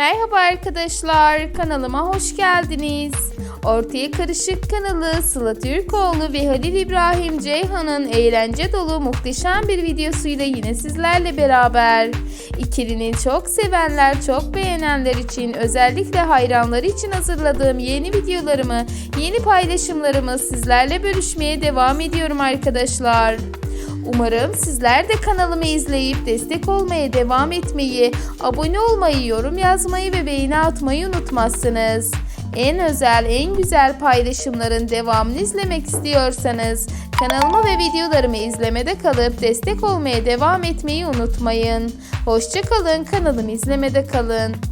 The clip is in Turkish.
Merhaba arkadaşlar, kanalıma hoş geldiniz. Ortaya Karışık kanalı Sıla Türkoğlu ve Halil İbrahim Ceyhan'ın eğlence dolu muhteşem bir videosuyla yine sizlerle beraber. İkilinin çok sevenler, çok beğenenler için, özellikle hayranları için hazırladığım yeni videolarımı, yeni paylaşımlarımı sizlerle bölüşmeye devam ediyorum arkadaşlar. Umarım sizler de kanalımı izleyip destek olmaya devam etmeyi, abone olmayı, yorum yazmayı ve beğeni atmayı unutmazsınız. En özel, en güzel paylaşımların devamını izlemek istiyorsanız kanalımı ve videolarımı izlemede kalıp destek olmaya devam etmeyi unutmayın. Hoşçakalın, kanalımı izlemede kalın.